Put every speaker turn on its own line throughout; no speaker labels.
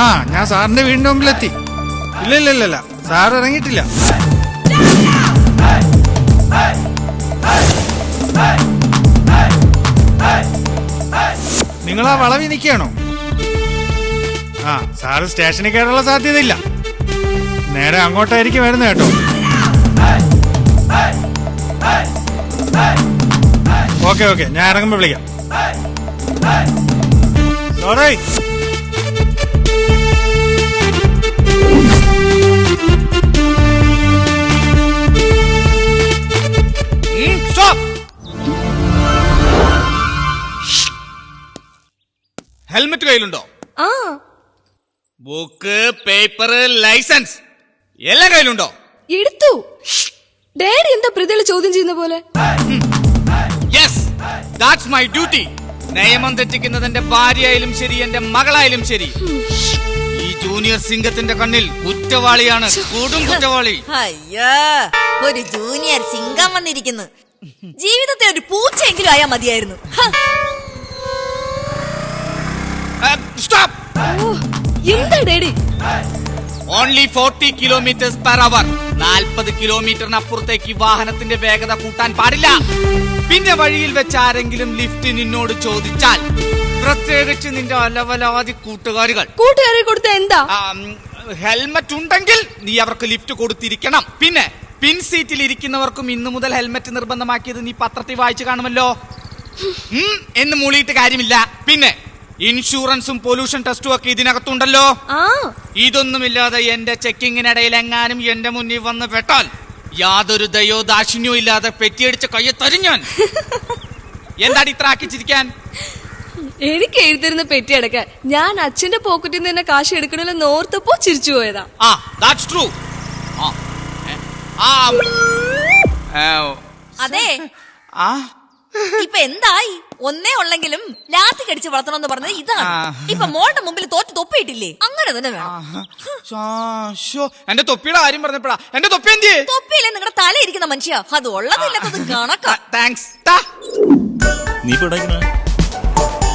ആ ഞാൻ സാറിന്റെ വീടിന്റെ മുമ്പിലെത്തി. ഇല്ല ഇല്ല ഇല്ല സാർ ഇറങ്ങിയിട്ടില്ല. നിങ്ങൾ ആ വളവിൽ നിൽക്കുകയാണോ? ആ സാറ് സ്റ്റേഷനിൽ കയറാനുള്ള സാധ്യതയില്ല. നേരെ അങ്ങോട്ടായിരിക്കും വരുന്നത് കേട്ടോ. ഓക്കെ ഓക്കെ ഞാൻ ഇറങ്ങുമ്പോൾ വിളിക്കാം. സോറി
ഹെൽമെറ്റ് കയ്യിലുണ്ടോ?
ആ.
ബുക്ക് പേപ്പർ ലൈസൻസ് എല്ലാം കയ്യിലുണ്ടോ?
എടുത്തു. ഡാഡി എന്താ പ്രതികളെ ചോദ്യം ചെയ്യുന്ന പോലെ?
യെസ് ദാറ്റ്സ് മൈ ഡ്യൂട്ടി നിയമം തെറ്റിക്കുന്നത് എന്റെ ഭാര്യയായാലും ശരി എന്റെ മകളായാലും ശരി. ഈ ജൂനിയർ സിംഗത്തിന്റെ കണ്ണിൽ കുറ്റവാളിയാണ് കൂടും കുറ്റവാളി.
അയ്യോ ഒരു ജൂനിയർ സിംഗം വന്നിരിക്കുന്നു. ജീവിതത്തെ ഒരു പൂച്ചയെങ്കിലും ആയാ മതിയായിരുന്നു.
സ്റ്റോപ്പ്
എന്താ daddy
only forty kilometres per hour നാൽപ്പത് കിലോമീറ്ററിനപ്പുറത്തേക്ക് വാഹനത്തിന്റെ വേഗത കൂട്ടാൻ പാടില്ല. പിന്നെ വഴിയിൽ വെച്ച് ആരെങ്കിലും ലിഫ്റ്റ് നിന്നോട് ചോദിച്ചാൽ പ്രത്യേകിച്ച് നിന്റെ അലവലാതി കൂട്ടുകാരികൾ.
കൂട്ടുകാരെ കൊടുത്ത എന്താ?
ഹെൽമറ്റ് ഉണ്ടെങ്കിൽ നീ അവർക്ക് ലിഫ്റ്റ് കൊടുത്തിരിക്കണം. പിന്നെ പിൻ സീറ്റിൽ ഇരിക്കുന്നവർക്കും ഇന്നു മുതൽ ഹെൽമറ്റ് നിർബന്ധമാക്കിയത് നീ പത്രത്തിൽ വായിച്ചു കാണുമല്ലോ. എന്ന് മൂളിയിട്ട് കാര്യമില്ല. പിന്നെ ഇൻഷുറൻസും പൊല്യൂഷൻ ടെസ്റ്റും ഒക്കെ ഇതിനകത്തുണ്ടല്ലോ. ഇതൊന്നുമില്ലാതെ എന്റെ ചെക്കിങ്ങിനിടയിൽ എങ്ങാനും എന്റെ മുന്നിൽ വന്ന് പെട്ടാൽ യാതൊരു ദയോ ദാക്ഷിണ്യവും ഇല്ലാതെ പെറ്റിയടിച്ച് കയ്യെ തരിഞ്ഞാൻ എന്താണ് ഇത്ര ആക്കിച്ചിരിക്കാൻ?
എനിക്ക് എഴുതിരുന്ന് പെറ്റി അടക്കാൻ ഞാൻ അച്ഛന്റെ പോക്കറ്റിൽ നിന്ന് തന്നെ കാശ് എടുക്കണമെന്ന് ഓർത്തപ്പോ ചിരിച്ചു പോയതാ.
ആ ദാറ്റ്സ് ട്രൂ ആ
അതെ.
ആ.
ഇപ്പൊ എന്തായി? ഒന്നേ ഉള്ളെങ്കിലും ലാത്തി കടിച്ച് വളർത്തണം എന്ന് പറഞ്ഞത് ഇതാണ്. ഇപ്പൊ മോളുടെ മുമ്പിൽ തോറ്റ് തൊപ്പിയിട്ടില്ലേ? അങ്ങനെ തന്നെ വേണം.
എന്റെ തൊപ്പിയുടെ കാര്യം പറഞ്ഞപ്പോഴാ. എന്റെ തൊപ്പി എന്ത്
തൊപ്പിയില്ലേ? നിങ്ങളുടെ തല ഇരിക്കുന്ന മനുഷ്യ. അത് ഉള്ളതില്ലാത്തത് കണക്കാ.
താങ്ക്സ്
നീ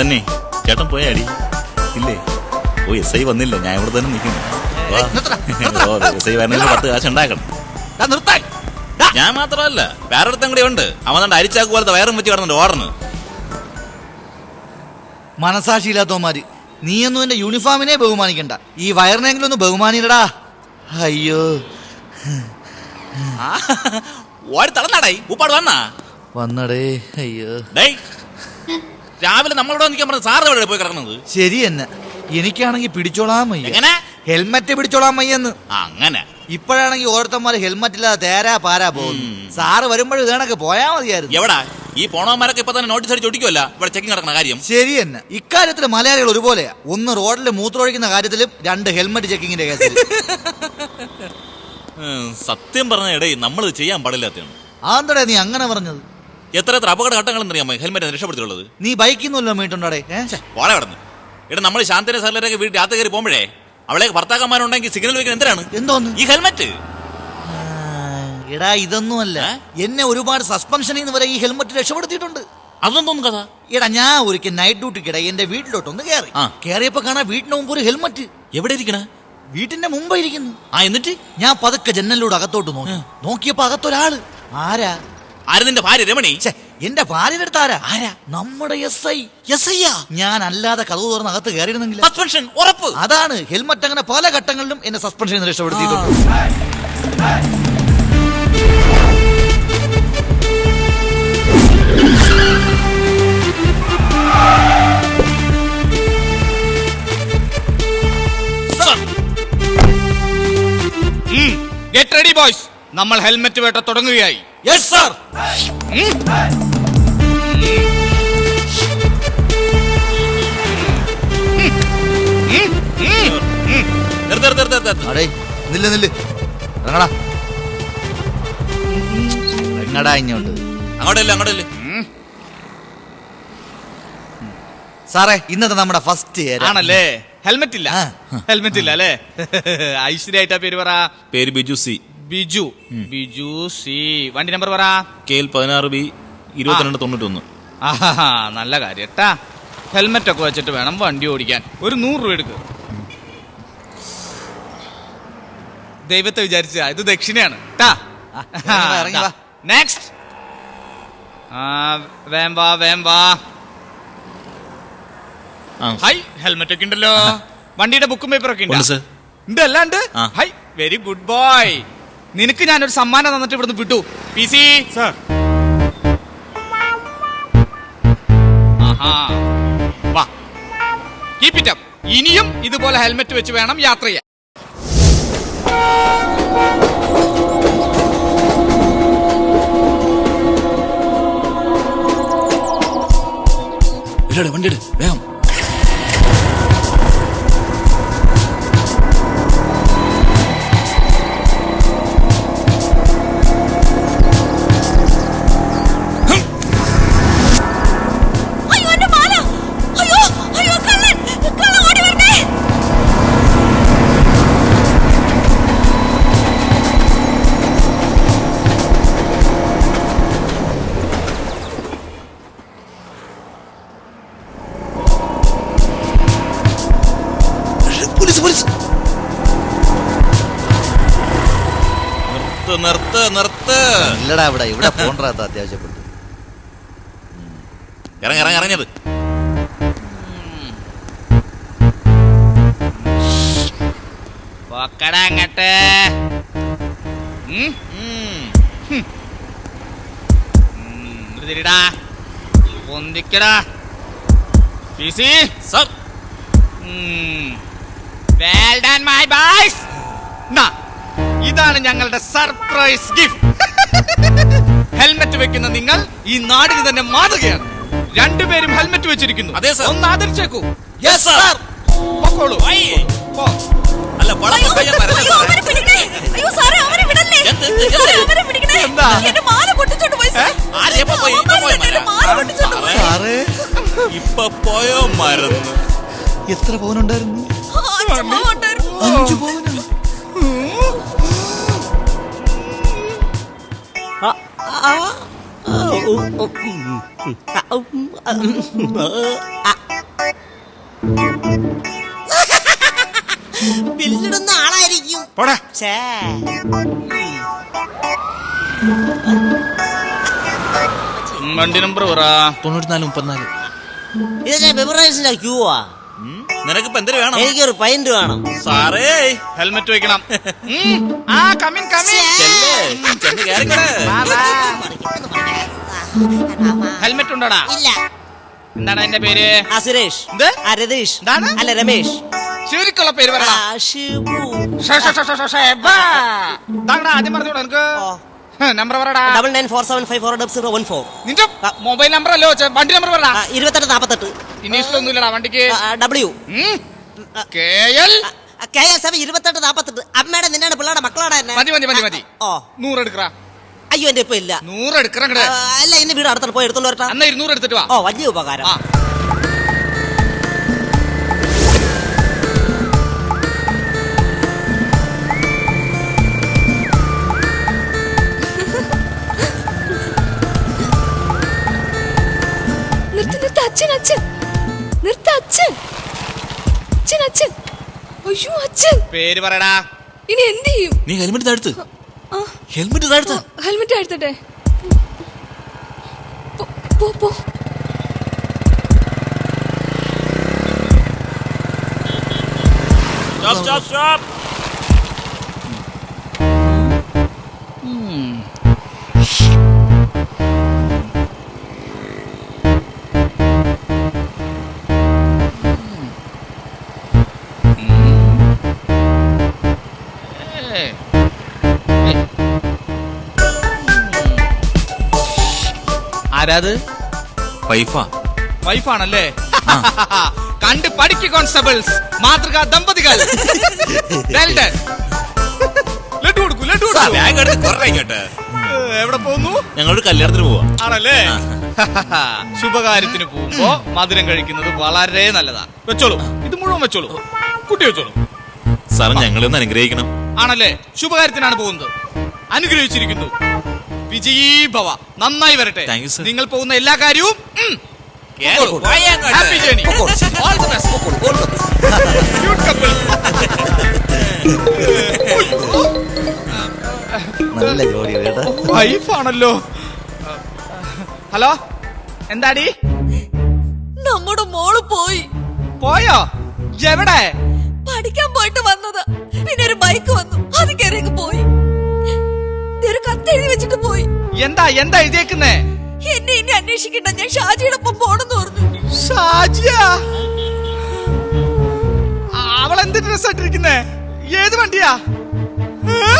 തന്നെ ചേട്ടൻ പോയാടി. ഇല്ലേ? ഓ എസ് ഐ വന്നില്ല. ഞാൻ ഇവിടെ തന്നെ നിൽക്കുന്നു. വാ. ഓ എസ് ഐ വരണമെങ്കിൽ പത്ത് കാശ് ഉണ്ടാക്കണം.
നിർത്താൻ.
ഞാൻ മാത്രമല്ല വേറെ ഒരുത്തൻ കൂടി ഉണ്ട്. അവൻ അരിച്ചാക്ക് പോലത്തെ വയറും വെച്ച് കിടന്നുണ്ട് ഓടുന്നു
മനസാക്ഷിയില്ലാത്തവന്മാര്. നീയൊന്നും എന്റെ യൂണിഫോമിനെ ബഹുമാനിക്കണ്ട. ഈ വയറിനെങ്കിലും ഒന്ന് ബഹുമാനിക്കടാ അയ്യോ.
ഓടി തളർന്നാടായി. ഉപ്പാട് വന്നാ?
വന്നടേ. അയ്യോ.
ഡേയ്. രാവിലെ നമ്മളോട് നിൽക്കാൻ പറഞ്ഞ സാറ് എവിടെ പോയി കിടക്കുന്നത്?
ശരി എന്നെ. എനിക്കാണെങ്കിൽ പിടിച്ചോളാൻ വയ്യ.
എങ്ങനെ?
ഹെൽമറ്റ് പിടിച്ചോളാൻ വയ്യെന്ന്.
അങ്ങനെ.
ഇപ്പോഴാണെങ്കിൽ ഓരോരുത്തന്മാര് ഹെൽമറ്റ് ഇല്ലാതെ തേരാ പാരാ പോകുന്നു. സാറ് വരുമ്പോഴും ഇതേണൊക്കെ പോയാ മതിയായിരുന്നു.
എവിടാ? ഈ പോണവന്മാരൊക്കെ ഇപ്പൊ തന്നെ നോട്ടീസ് അടിച്ച് ഒടിക്കുമല്ല ഇവിടെ ചെക്കിംഗ് നടക്കുന്ന കാര്യം.
ശരി തന്നെ. ഇക്കാര്യത്തിൽ മലയാളികൾ ഒരുപോലെയാ ഒന്ന് റോഡിൽ മൂത്രമൊഴിക്കുന്ന കാര്യത്തിലും രണ്ട് ഹെൽമെറ്റ് ചെക്കിങ്ങിന്റെ കേസിൽ.
സത്യം പറഞ്ഞ ഇടയിൽ നമ്മൾ ചെയ്യാൻ പാടില്ലാത്തതാണ്.
ആന്തടേ നീ അങ്ങനെ പറഞ്ഞത്.
എത്ര എത്ര അപകട ഘട്ടങ്ങളെന്ന് അറിയാമോ ഹെൽമെറ്റ് രക്ഷപ്പെടുത്തിയുള്ളത്
നീ ബൈക്കിന്നല്ലോ മീട്ടുണ്ടോടെ ഏ?
പോളെ കിടന്ന്. ഇവിടെ നമ്മൾ ശാന്തനെ സാറിലൊക്കെ വീട്ടിൽ രാത്രി കയറി പോകുമ്പോഴേ അവളെ ഭർത്താക്കന്മാരുണ്ടെങ്കിൽ സിഗ്നൽ വെക്കാൻ എന്തിനാണ്?
എന്തോന്ന്?
ഈ ഹെൽമെറ്റ്.
എടാ ഇതൊന്നുമല്ല.
അല്ല
എന്നെ ഒരുപാട് സസ്പെൻഷനിൽ നിന്ന് വരെ ഈ ഹെൽമെറ്റ് രക്ഷപ്പെടുത്തിയിട്ടുണ്ട്.
അതൊന്നും കഥ?
എടാ ഞാൻ ഒരിക്കൽ നൈറ്റ് ഡ്യൂട്ടിക്കിടെ എന്റെ വീട്ടിലോട്ടൊന്ന് കയറി. കയറിയപ്പോ കാണാ വീട്ടിന് മുമ്പ് ഒരു ഹെൽമെറ്റ്
എവിടെ ഇരിക്കണേ?
വീട്ടിന്റെ മുമ്പ് ഇരിക്കുന്നു.
ആ എന്നിട്ട്?
ഞാൻ പതുക്കെ ജനലിലൂടെ അകത്തോട്ട് നോക്കി. നോക്കിയപ്പോ അകത്തൊരാൾ. ആരാ?
ആര് നിന്റെ ഭാര്യ രമണി?
എന്റെ ഭാര്യയുടെ അടുത്ത് ആരാ? ആരാ? നമ്മുടെ എസ് ഐ
എസ് ഐയാ
ഞാൻ അല്ലാതെ കഥ തുറന്ന് അകത്ത് കയറിയിരുന്നെങ്കിൽ
സസ്പെൻഷൻ ഉറപ്പ്.
അതാണ്. ഹെൽമറ്റ് അങ്ങനെ പല ഘട്ടങ്ങളിലും എന്നെ സസ്പെൻഷൻ രക്ഷപ്പെടുത്തിയിട്ടുണ്ട്.
ഗെറ്റ് റെഡി ബോയ്സ് നമ്മൾ ഹെൽമെറ്റ് വേട്ട തുടങ്ങുകയായി.
യെസ് സാർ
നിർത്ത് നിർത്ത് നിർത്ത് നിർത്ത്.
അടേ നില്ല് നില്ല്. ഇറങ്ങടാ. ഇറങ്ങടാ ഇങ്ങോട്ട്?
അങ്ങോട്ടല്ലേ അങ്ങോട്ടല്ലേ.
സാറേ ഇന്നത്തെ നമ്മുടെ ഫസ്റ്റ്
ആണല്ലേ? ഹെൽമെറ്റ് ഇല്ല. ഹെൽമെറ്റ് ഇല്ല അല്ലേ? ഐശ്വര്യായിട്ടാ പേര് പറ.
പേര് ബിജു സി.
ബിജു. ബിജു സി. വണ്ടി നമ്പർ പറ.
കെ എൽ പതിനാറ് ബി ഇരുപത്തിരണ്ട് തൊണ്ണൂറ്റൊന്ന്.
ആഹാ നല്ല കാര്യം കേട്ടാ ഹെൽമെറ്റ് ഒക്കെ വെച്ചിട്ട് വേണം വണ്ടി ഓടിക്കാൻ. ഒരു നൂറ് രൂപ എടുക്ക്. ദൈവത്തെ വിചാരിച്ച ഇത് ദക്ഷിണയാണ്. നെക്സ്റ്റ് ആ വേം വാ വേം വാ. ഹൈ ഹെൽമെറ്റ് ഒക്കെ ഉണ്ടല്ലോ. വണ്ടിയുടെ ബുക്കും പേപ്പറൊക്കെ
ഉണ്ട്?
ഉണ്ട്
അല്ലാണ്ട്
ഉണ്ട് എല്ലാം ഉണ്ട്.
ആ.
ഹൈ വെരി ഗുഡ് ബോയ് നിനക്ക് ഞാനൊരു സമ്മാനം തന്നിട്ട് ഇവിടുന്ന് വിട്ടു. പി സി
സാർ
ആഹാ. വാ. കീപ് ഇറ്റ് അപ്പ് ഇനിയും ഇതുപോലെ ഹെൽമെറ്റ് വെച്ച് വേണം യാത്ര ചെയ്യാൻ.
വണ്ടി വേഗം.
ഇല്ലടാ ഇവിടെ ഇവിടെ പോണ്ടാത്ത അത്യാവശ്യപ്പെട്ടു
ഇറങ്ങി ഇറങ്ങി ഇറങ്ങിയത്
പോക്കടാ അങ്ങട്ട്. തിരിടാ. പൊന്തിക്കടാ. P
sir
well done my boys ഇതാണ് ഞങ്ങളുടെ സർപ്രൈസ് ഗിഫ്റ്റ് ഹെൽമെറ്റ് വെക്കുന്ന നിങ്ങൾ ഈ നാടിന് തന്നെ മാതൃകയാണ്. രണ്ടുപേരും ഹെൽമെറ്റ് വെച്ചിരിക്കുന്നു.
അതെ, സർ.
ഒന്ന് ആദരിച്ചേക്കൂ.
യെസ് സർ
പൊക്കോളൂ. പോ.
അല്ല
അയ്യോ അവനെ പിടിക്കണേ. അയ്യോ സാറേ അവനെ വിടല്ലേ?
എന്ത്, എന്ത്, എന്ത്?
സാറേ, അവനെ പിടിക്കണേ.
എന്താ?
എന്റെ മാല പൊട്ടിച്ചോണ്ട് പോയി സാർ.
ആര് എപ്പോ പോയി? ഇപ്പോ പോയി
എന്റെ മാല?
മരം.
പൊട്ടിച്ചോണ്ട് പോയി.
സാറേ
ഇപ്പൊ പോയോ മരുന്ന്?
എത്ര പവനുണ്ടായിരുന്നു?
ആ, അച്ഛൻ മാല ഉണ്ടായിരുന്നു.
അഞ്ചു
ബില്ലിടുന്ന ആളായിരിക്കും.
പോടാ.
ഛേ.
ഉം, വണ്ടി നമ്പർ പറ.
തൊണ്ണൂറ്റിനാല് മുപ്പത്തിനാല്.
ഇതിന്റെ ബെവറേജിന്റെ ക്യൂവാ
നിനക്കിപ്പോ എന്തിനു വേണം
എനിക്കൊരു പൈന്റ് വേണം
സാറേ
ഹെൽമെറ്റ് വെക്കണം ആ കമിൻ കമിൻ
ചെല്ലേ ചെന്ന് കേറിക്കടേ
ഹെൽമെറ്റ് ഉണ്ടോടാ
ഇല്ല
എന്താണ് എന്റെ പേര്
ആ സുരേഷ്
എന്ത്?
ആ രതീഷ്
എന്താണ്?
അല്ല രമേഷ്
ശരിക്കുള്ള പേര്
ആ
പറ
ഷിബു
ആദ്യം പറഞ്ഞോളൂ എനിക്ക്
ഓ.
നമ്പർ പറടാ.
Double nine four seven five four double zero one four
നിന്റെ മൊബൈൽ നമ്പർ അല്ലോ വണ്ടി നമ്പർ പറടാ.
ഇരുപത്തെട്ട് നാപ്പത്തെട്ട്.
ഇനീഷിലൊന്നുമില്ലടാ വണ്ടിക്ക്.
W
K L.
K S F ഇരുപത്തെട്ട് നാപ്പത്തെട്ട്. അമ്മയുടെ നിന്നാണ് പിള്ളേരുടെ മക്കളാണ് എന്നെ.
മതി മതി മതി മതി.
ഓ
നൂറ് എടുക്കറ
അയ്യോ എന്റെ ഇപ്പൊ ഇല്ല.
നൂറ് എടുക്കറ
അല്ല എന്റെ വീട് അടുത്തോട്ട് പോയി എടുത്തോണ്ട് വരട്ടെ.
അന്ന ഇരുന്നൂറ് എടുത്തിട്ട് വാ.
ഓ വലിയ ഉപകാരം.
പേര് പറയടാ.
ഇനി എന്ത് ചെയ്യും?
നീ ഹെൽമെറ്റ് താഴ്ത്ത്
ആ,
ഹെൽമെറ്റ് താഴ്ത്ത്
ഹെൽമെറ്റ് താഴ്ത്തട്ടെ പോ, പോ പോ.
Stop stop stop.
ആരാത്
വൈഫാ.
വൈഫാണല്ലേ? കണ്ട് പഠിക്ക് കോൺസ്റ്റബിൾസ്. മാതൃകാ ദമ്പതികൾ. ലഡു കൊടുക്കൂ ലഡു കൊടുക്കൂ.
ബാഗ് എടുത്ത് കുറേ കേട്ടെ
ഏ, എവിടെ പോകുന്നു?
ഞങ്ങളൊരു കല്യാണത്തിന് പോവാ.
ആണല്ലേ? ശുഭകാര്യത്തിന് പോകുമ്പോ മധുരം കഴിക്കുന്നത് വളരെ നല്ലതാ. വെച്ചോളൂ. ഇത് മുഴുവൻ വെച്ചോളൂ. കുട്ടി വെച്ചോളൂ.
സാർ ഞങ്ങളിന്ന് അനുഗ്രഹിക്കണം.
ആണല്ലേ? ശുഭകാര്യത്തിനാണ് പോകുന്നത്. അനുഗ്രഹിച്ചിരിക്കുന്നു. വിജയീ ഭവ നന്നായി വരട്ടെ.
Thank you, sir.
നിങ്ങൾ പോകുന്ന എല്ലാ കാര്യവും ഉം,
കേറ്,
പൊക്കോളൂ.
പോയി അങ്ങോട്ട്.
Happy journey. All the best. Cute couple.
നല്ല കേട്ടാ.
വൈഫാണല്ലോ ഹലോ? എന്താടി?
നമ്മുടെ മോൾ പോയി.
പോയോ? എവിടെ?
പഠിക്കാൻ പോയിട്ട് വന്നത്. പിന്നെ ഒരു ബൈക്ക് വന്നു. അത് കയറി പോയി. ഒരു കത്ത് എഴുതി വെച്ചിട്ട് പോയി.
എന്താ എന്താ എഴുതിയേക്കുന്നേ?
എന്നെ ഇനി അന്വേഷിക്കണ്ട. ഞാൻ ഷാജിയുടെ ഒപ്പം പോണെന്ന് പറഞ്ഞു.
ഷാജിയ? അവൾ എന്ത് ഡ്രസ് ഇട്ടിരിക്കുന്നേ? ഏത് വണ്ടിയാ? ഏ?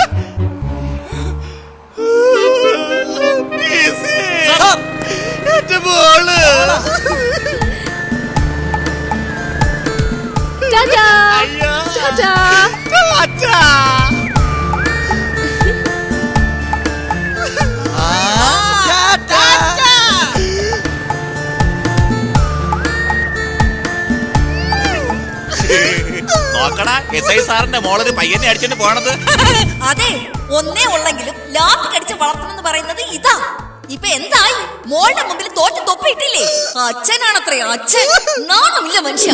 നോക്കടാ. എസ് ഐ സാറിന്റെ മോളൊരു പയ്യനെ അടിച്ചിട്ട് പോണത്?
അതെ ഒന്നേ ഉള്ളെങ്കിലും ലാഭ കടിച്ച് വളർത്തണമെന്ന് പറയുന്നത് ഇതാ. ഇപ്പൊ എന്തായി? മോളുടെ മുമ്പിൽ തോറ്റ് തൊപ്പിയിട്ടില്ലേ? അച്ഛനാണത്രേ അച്ഛൻ. നാണമില്ല മനുഷ്യ.